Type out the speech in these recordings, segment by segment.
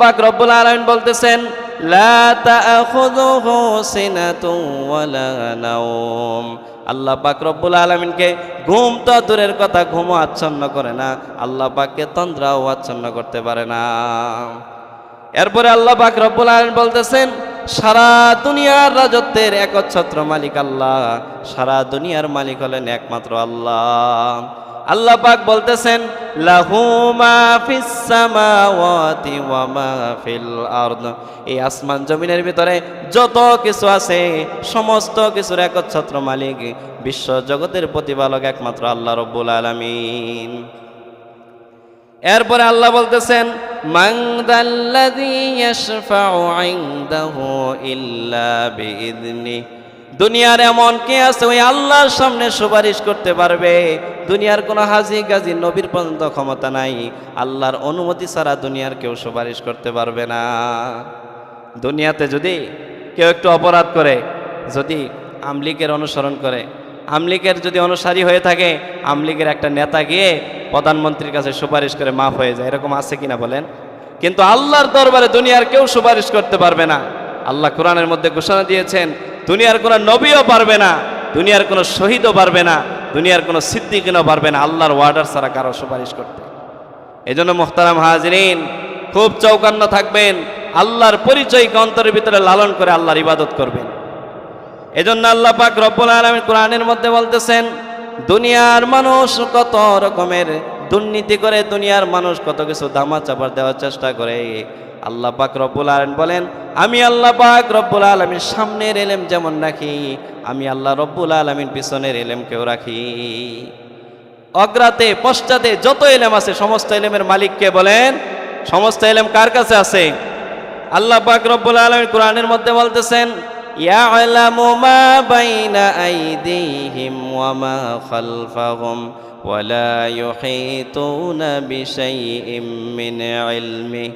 পাক রব্বুল আলামিন বলতেছেন আল্লাহ পাক রব্বুল আলামিনকে ঘুম তো দূরের কথা ঘুমও আচ্ছন্ন করে না, আল্লাহ পাককে তন্দ্রাও আচ্ছন্ন করতে পারে না। এরপরে আল্লাহ পাক রব্বুল আলামিন বলতেছেন, সারা দুনিয়ার রাজত্বের একচ্ছত্র মালিক আল্লাহ, সারা দুনিয়ার মালিক হলেন একমাত্র আল্লাহ। আল্লাহ পাক বলতেছেন এই আসমান জমিনের ভিতরে যত কিছু আছে, সমস্ত কিছুর একচ্ছত্র মালিক বিশ্ব জগতের প্রতিপালক একমাত্র আল্লাহ রব্বুল আলামিন। এরপরে আল্লাহ বলতেছেন মাংদাল্লাযী ইয়াশফাউ ইনদাহু ইল্লা বিইذনি দুনিয়ার এমন কে আছে ওই আল্লাহর সামনে সুপারিশ করতে পারবে? দুনিয়ার কোনো হাজি গাজি নবীর পর্যন্ত ক্ষমতা নাই। আল্লাহর অনুমতি ছাড়া দুনিয়ার কেউ সুপারিশ করতে পারবে না। দুনিয়াতে যদি কেউ একটু অপরাধ করে, যদি আমলিকের অনুসরণ করে, আমলিকের যদি অনুসারী হয়ে থাকে, আমলিকের একটা নেতা গিয়ে প্রধানমন্ত্রীর কাছে সুপারিশ করে মাফ হয়ে যায়, এরকম আছে কিনা বলেন? কিন্তু আল্লাহর দরবারে দুনিয়ার কেউ সুপারিশ করতে পারবে না। আল্লাহ কোরআনের মধ্যে ঘোষণা দিয়েছেন দুনিয়ার কোনো নবীও পারবে না, দুনিয়ার কোনো শহীদও পারবে না, দুনিয়ার কোনো সিদ্দিকিনও পারবে না, আল্লাহর ওয়ার্ডার ছাড়া কারও সুপারিশ করতে। এই জন্য মোহতারাম হাজরিন, খুব চৌকান্ন থাকবেন, আল্লাহর পরিচয়কে অন্তরের ভিতরে লালন করে আল্লাহর ইবাদত করবেন। এজন্য আল্লাহ পাক রব্বুল আলামিন কোরআনের মধ্যে বলতেছেন, দুনিয়ার মানুষ কত রকমের দুর্নীতি করে দুনিয়ার মানুষ কত কিছু দামা চাপার দেওয়ার চেষ্টা করে। আল্লাহ পাক রব্বুল আলামিন বলেন, আমি আল্লাহ পাক রব্বুল আলামিন সামনের এলেম যেমন রাখি, আমি আল্লাহ রব্বুল আলামিন পিছনের এলেমকেও রাখি। অগ্রাতে, পশ্চাতে যত এলেম আছে, সমস্ত এলেমের মালিককে বলেন, সমস্ত এলেম কার কাছে আছে? আল্লাহ পাক রব্বুল আলামিন কোরআনের মধ্যে বলতেছেন মা খালফাহুম। ولا يحيطون بشيء من علمه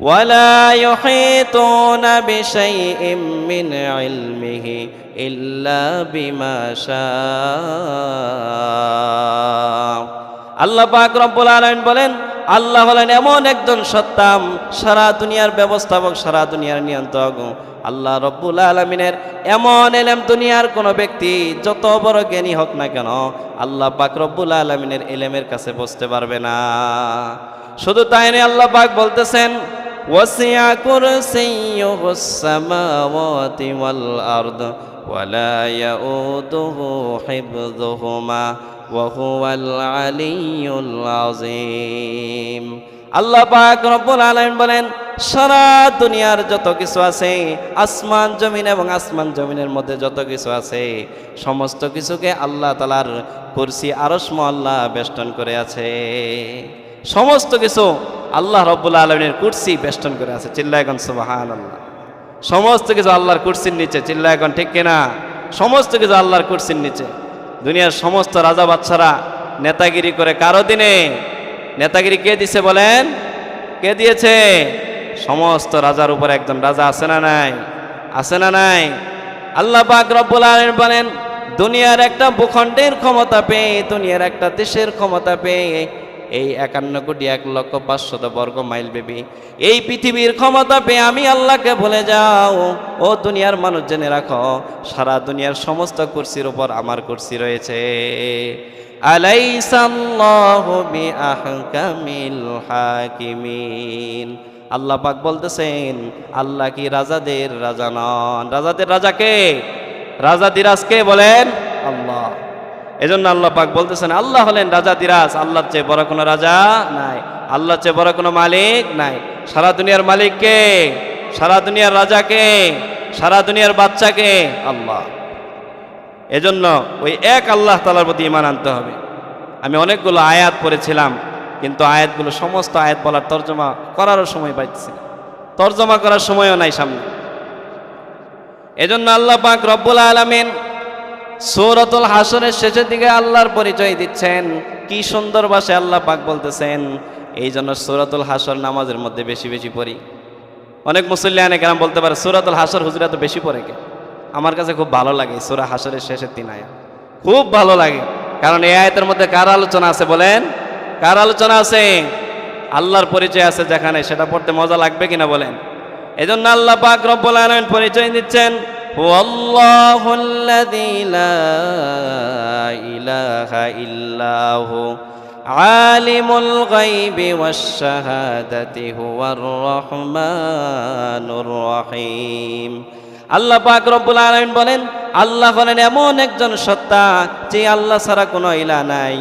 ولا يحيطون بشيء من علمه إلا بما شاء আল্লাহ পাক রব্বুল আলামিন বলেন আল্লাহ হলেন এমন একজন সত্তাম, সারা দুনিয়ার ব্যবস্থাপক, সারা দুনিয়ার নিয়ন্ত্রক। আল্লাহ রব্বুল আলমিনের এমন এলেম দুনিয়ার কোনো ব্যক্তি, যত বড় জ্ঞানী হোক না কেন, আল্লাহ পাক রব্বুল আলমিনের এলেমের কাছে বসতে পারবে না। শুধু তাই নয়, আল্লাহ পাক বলতেছেন, ওয়াসিয়া কুরসিয়ুহুস সামাওয়াতি ওয়াল আরদ, ওয়ালা ইয়াউদুহু হুয়াল আলিয়্যুল আযীম আল্লাহ পাক রব্বুল আলামিন বলেন, সারা দুনিয়ার যত কিছু আছে, আসমান, জমিন এবং আসমান জমিনের মধ্যে যত কিছু আছে, সমস্ত কিছুকে আল্লাহ তালার কুরসি আরশম আল্লাহ বেষ্টন করে আছে। সমস্ত কিছু আল্লাহ রব্বুল আলমিনের কুরসি বেষ্টন করে আছে। চিল্লায়গন সুবাহান আল্লাহ সমস্ত কিছু আল্লাহর কুরসির নিচে। চিল্লায়গন ঠিক কিনা? সমস্ত কিছু আল্লাহর কুরসির নিচে। দুনিয়ার সমস্ত রাজা বাচ্চারা নেতাগিরি করে কারও দিনে নেতাগিরি কে দিছে বলেন? কে দিয়েছে? সমস্ত রাজার উপর একজন রাজা আছে না নাই? আছে না নাই? আল্লাহ পাক রব্বুল আলামিন বলেন, দুনিয়ার একটা ভূখণ্ডের ক্ষমতা পেয়ে, দুনিয়ার একটা দেশের ক্ষমতা পেয়ে এই একান্ন কোটি এক লক্ষ পাঁচশত বর্গ মাইল বেবি এই পৃথিবীর ক্ষমতা পেয়ে আমি আল্লাহকে ভুলে যাও। ও দুনিয়ার মানুষ জেনে রাখো, সারা দুনিয়ার সমস্ত কুর্সির উপর আমার কুর্সি রয়েছে। আল্লাহ পাক বলতেছেন, আল্লাহ কি রাজাদের রাজা নন। রাজাদের রাজা কে? রাজা দিরাজ কে বলেন? এজন্য আল্লাহ পাক বলতেছেন, আল্লাহ হলেন রাজা দিরাজ, আল্লাহর চেয়ে বড় কোনো রাজা নাই, আল্লাহর চেয়ে বড় কোনো মালিক নাই। সারা দুনিয়ার মালিক কে? সারা দুনিয়ার রাজা কে? সারা দুনিয়ার বাচ্চা কে? আল্লাহ। এজন্য ওই এক আল্লাহ তালার প্রতি ইমান আনতে হবে। আমি অনেকগুলো আয়াত পড়েছিলাম, কিন্তু আয়াতগুলো সমস্ত আয়াত বলার তর্জমা করারও সময় না। তর্জমা করার সময়ও নাই সামনে। এজন্য আল্লাহ পাক রব্বুল আলামিন সৌরতুল হাসনের শেষের দিকে আল্লাহর পরিচয় দিচ্ছেন। কি সুন্দর ভাষে আল্লাহ পাক বলতেছেন। এই জন্য সৌরাতুল হাসর নামাজের মধ্যে বেশি বেশি পড়ি। অনেক মুসল্লিয়ানে কেন বলতে পারে, সৌরাতুল হাসর হুজুরা তো বেশি পড়ে কে? আমার কাছে খুব ভালো লাগে সুরা হাসরের শেষের তিন আয়াত। খুব ভালো লাগে। কারণ এই আয়াতের মধ্যে কার আলোচনা আছে বলেন? কার আলোচনা আছে? আল্লাহর পরিচয় আছে যেখানে, সেটা পড়তে মজা লাগবে কিনা বলেন? এজন্য আল্লাহ পাক রব্বুল আলামিন পরিচয় দিচ্ছেন। হুয়াল্লাহু الذي লা إله إلا আলিমুল عالم الغيب والشهادة هو الرحمن الرحيم আল্লাহ পাক রব্বুল আলামিন বলেন আল্লাহ হলেন এমন একজন সত্তা যে আল্লাহ ছাড়া কোনো ইলা নাই।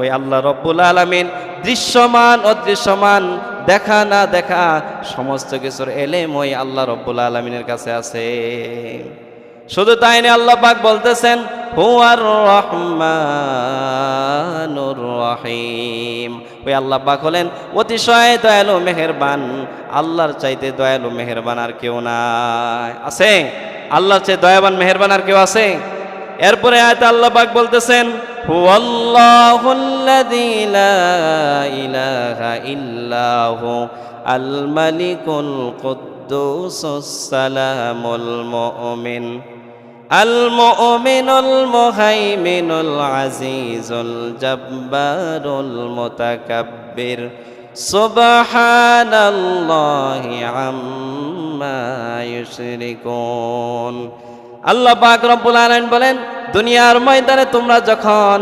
ওই আল্লাহ রব্বুল আলামিন দৃশ্যমান, অদৃশ্যমান, দেখা না দেখা সমস্ত কিছুর এলেম ওই আল্লাহ রব্বুল আলমিনের কাছে আছে। শুধু তাই না আল্লাহ পাক বলতেছেন, হুয়ার রহমানুর রহিম। ওই আল্লাহ পাক হলেন, অতিশয় দয়ালু, মেহেরবান। আল্লাহর চাইতে দয়ালু, মেহেরবান আর কেউ নাই। আছে? আল্লাহর চেয়ে দয়াবান, মেহেরবান আর কেউ আছে? এরপরে আয়তে আল্লাহ পাক বলতেছেন, হুয়াল্লাহুল্লাযী লা ইলাহা ইল্লাহু আল মালিকুল কুদ্দুসুস সালামুল মুমিন আল মুমিনুল মুহাইমিনুল আজিজুল জব্বারুল মুতাকাব্বির, সুবহানাল্লাহি আম্মা ইউশরিকুন আল্লাহ পাক রব্বুল বলেন, দুনিয়ার ময়দানে তোমরা যখন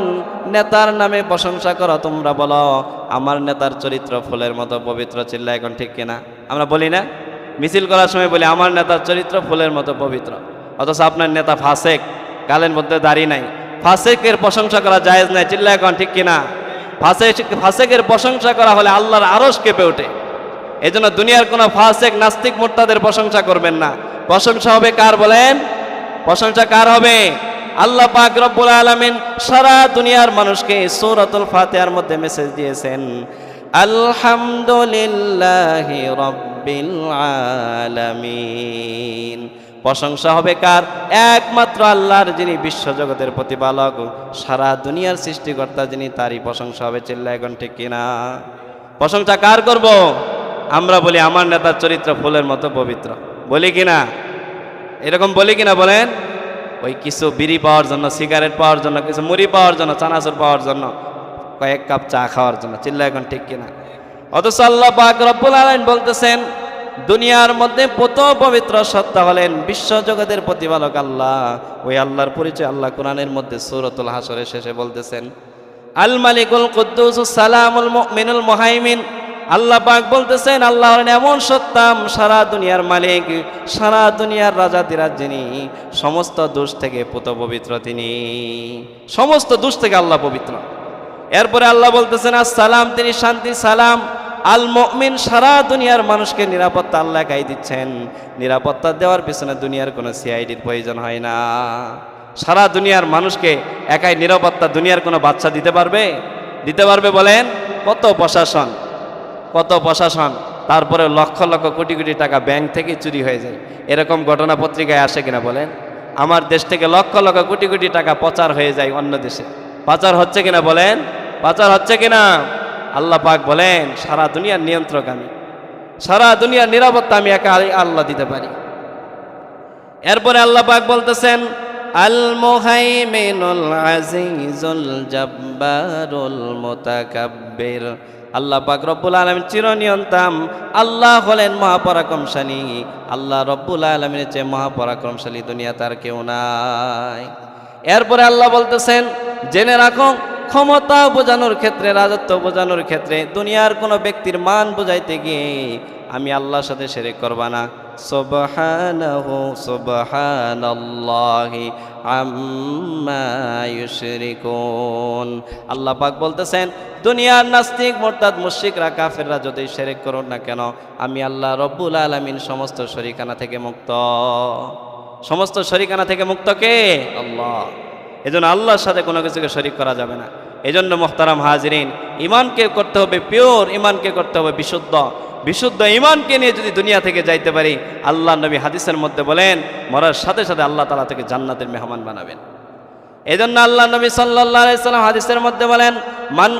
নেতার নামে প্রশংসা করো, তোমরা বলো, আমার নেতার চরিত্র ফুলের মতো পবিত্র চিল্লা, এখন ঠিক কিনা? আমরা বলি না। মিছিল করার সময় বলি, আমার নেতার চরিত্র ফুলের মতো পবিত্র। অথচ আপনার নেতা ফাসেক, গালের মধ্যে দাড়ি নাই। ফাসেকের প্রশংসা করা জায়েজ নাই, চিল্লা, এখন ঠিক কিনা? ফাসেক, ফাসেকের প্রশংসা করা হলে আল্লাহর আরস কেঁপে ওঠে। এই জন্য দুনিয়ার কোনো ফাসেক, নাস্তিক, মোর্তাদের প্রশংসা করবেন না। প্রশংসা হবে কার বলেন? প্রশংসা কার হবে? আল্লাহ পাক রব্বুল আলামিন সারা দুনিয়ার মানুষকে সূরাতুল ফাতিহার মধ্যে মেসেজ দিয়েছেন, আলহামদুলিল্লাহি রাব্বিল আলামিন। প্রশংসা হবে কার? একমাত্র আল্লাহর যিনি বিশ্বজগতের প্রতিপালক, সারা দুনিয়ার সৃষ্টিকর্তা যিনি তারই প্রশংসা হবে চিল্লা এখন ঠিক কিনা? প্রশংসা কার করব? আমরা বলি আমার নেতার চরিত্র ফুলের মতো পবিত্র। বলি কিনা? এরকম বলি কিনা বলেন? ওই কিছু বিড়ি পাওয়ার জন্য, সিগারেট পাওয়ার জন্য, কিছু মুড়ি পাওয়ার জন্য, চানাচুর পাওয়ার জন্য, কয়েক কাপ চা খাওয়ার জন্য। চিল্লা এখন ঠিক কিনা? অথচ আল্লাহ পাক রব্বুল আলামিন বলতেছেন, দুনিয়ার মধ্যে প্রথম পবিত্র সত্তা হলেন বিশ্বজগতের প্রতিপালক আল্লাহ। ওই আল্লাহর পরিচয় আল্লাহ কোরআনের মধ্যে সুরতুল হাসরের শেষে বলতেছেন, আল মালিকুল কুদ্দুস সালামুল মিনুল মুহাইমিন আল্লাহ পাক বলতেছেন আল্লাহ এমন সত্তাম, সারা দুনিয়ার মালিক, সারা দুনিয়ার রাজা দিরাজ যিনি, সমস্ত দোষ থেকে পুত পবিত্র তিনি। সমস্ত দোষ থেকে আল্লাহ পবিত্র। এরপরে আল্লাহ বলতেছেন, আসসালাম, তিনি শান্তি, সালাম। আল মুমিন সারা দুনিয়ার মানুষকে নিরাপত্তা আল্লাহ একাই দিচ্ছেন। নিরাপত্তা দেওয়ার পিছনে দুনিয়ার কোনো সিআইডির প্রয়োজন হয় না। সারা দুনিয়ার মানুষকে একাই নিরাপত্তা দুনিয়ার কোনো বাচ্চা দিতে পারবে? দিতে পারবে বলেন? কত প্রশাসন? কত প্রশাসন, তারপরে লক্ষ লক্ষ কোটি কোটি টাকা ব্যাংক থেকে চুরি হয়ে যায়। এরকম ঘটনা পত্রিকায় আসে কিনা বলেন? আমার দেশ থেকে লক্ষ লক্ষ কোটি কোটি টাকা প্রচার হয়ে যায় অন্য দেশে। পাচার হচ্ছে কিনা বলেন? পাচার হচ্ছে কিনা? আল্লাহ পাক বলেন, সারা দুনিয়ার নিয়ন্ত্রক আমি। সারা দুনিয়ার নিরাপত্তা আমি একা আল্লাহ দিতে পারি। এরপরে আল্লাহ পাক বলতেছেন আল আজিজুল জব্বারুল মুতাকাব্বির। আল্লাহ পাক রব্বুল আলমিন চিরনিয়ন্তাম আল্লাহ হলেন মহাপরাক্রমশালী। আল্লাহ রব্বুল আলমিনের চেয়ে মহাপরাক্রমশালী দুনিয়া তার কেউ নাই। এরপরে আল্লাহ বলতেছেন, জেনে রাখো, ক্ষমতা বোঝানোর ক্ষেত্রে, রাজত্ব বোঝানোর ক্ষেত্রে দুনিয়ার কোনো ব্যক্তির মান বোঝাইতে গিয়ে আমি আল্লাহর সাথে সেরেক করবা না। আল্লাহ পাক বলতেছেন, দুনিয়ার নাস্তিক, মোরতাদ, মুশরিকরা, কাফেররা যদি সেরেক করুন না কেন, আমি আল্লাহ রব্বুল আলামিন সমস্ত শরিকানা থেকে মুক্ত। সমস্ত শরিকানা থেকে মুক্ত কে? আল্লাহ। এজন্য আল্লাহর সাথে কোনো কিছুকে শরিক করা যাবে না। এজন্য মোহতারাম হাজরিন ইমানকে করতে হবে পিওর ইমানকে করতে হবে বিশুদ্ধ। বিশুদ্ধ ইমানকে নিয়ে যদি দুনিয়া থেকে যাইতে পারি, আল্লাহ নবী হাদিসের মধ্যে বলেন, মরার সাথে সাথে আল্লাহ তালা থেকে জান্নাতের মেহমান বানাবেন। এই জন্য আল্লাহ নবী সাল্লাম হাদিসের মধ্যে বলেন, মান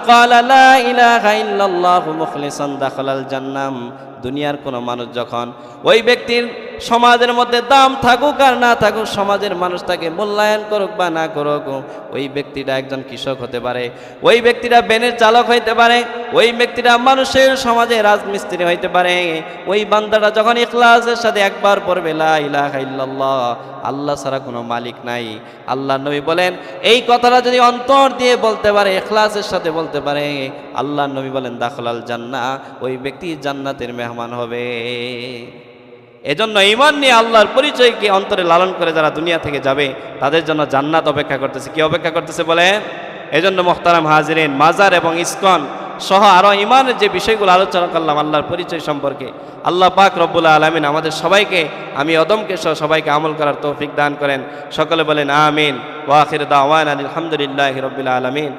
দুনিয়ার কোনো মানুষ যখন ওই ব্যক্তির সমাজের মধ্যে দাম থাকুক আর না থাকুক, সমাজের মানুষ তাকে মূল্যায়ন করুক বা না করুক, ওই ব্যক্তিটা একজন কৃষক হতে পারে, ওই ব্যক্তিটা বেনের চালক হইতে পারে, ওই ব্যক্তিটা মানুষের সমাজে রাজমিস্ত্রি হইতে পারে, ওই বান্দাটা যখন ইখলাসের সাথে একবার পড়বে, লা ইলাহা ইল্লাল্লাহ, আল্লাহ ছাড়া কোনো মালিক নাই। আল্লাহ নবী বলেন, এই কথাটা যদি অন্তর দিয়ে বলতে পারে এখলাসের সাথে বলতে পারে আল্লাহ নবী বলেন, দাখলাল জান্না ওই ব্যক্তি জান্নাতের মেহমান হবে। এজন্য ইমান নিয়ে আল্লাহর পরিচয়কে অন্তরে লালন করে যারা দুনিয়া থেকে যাবে, তাদের জন্য জান্নাত অপেক্ষা করতেছে। কি অপেক্ষা করতেছে বলে এজন্য মোখতারাম হাজিরিন, মাজার এবং ইস্কন সহ আরও ইমানের যে বিষয়গুলো আলোচনা করলাম আল্লাহর পরিচয় সম্পর্কে, আল্লাহ পাক রব্বুল্লা আলমিন আমাদের সবাইকে, আমি অদমকে সহ সবাইকে আমল করার তৌফিক দান করেন। সকলে বলেন, আমিন। ওয়াখির দাওয়ান আলহামদুলিল্লাহ রবিল আলমিন।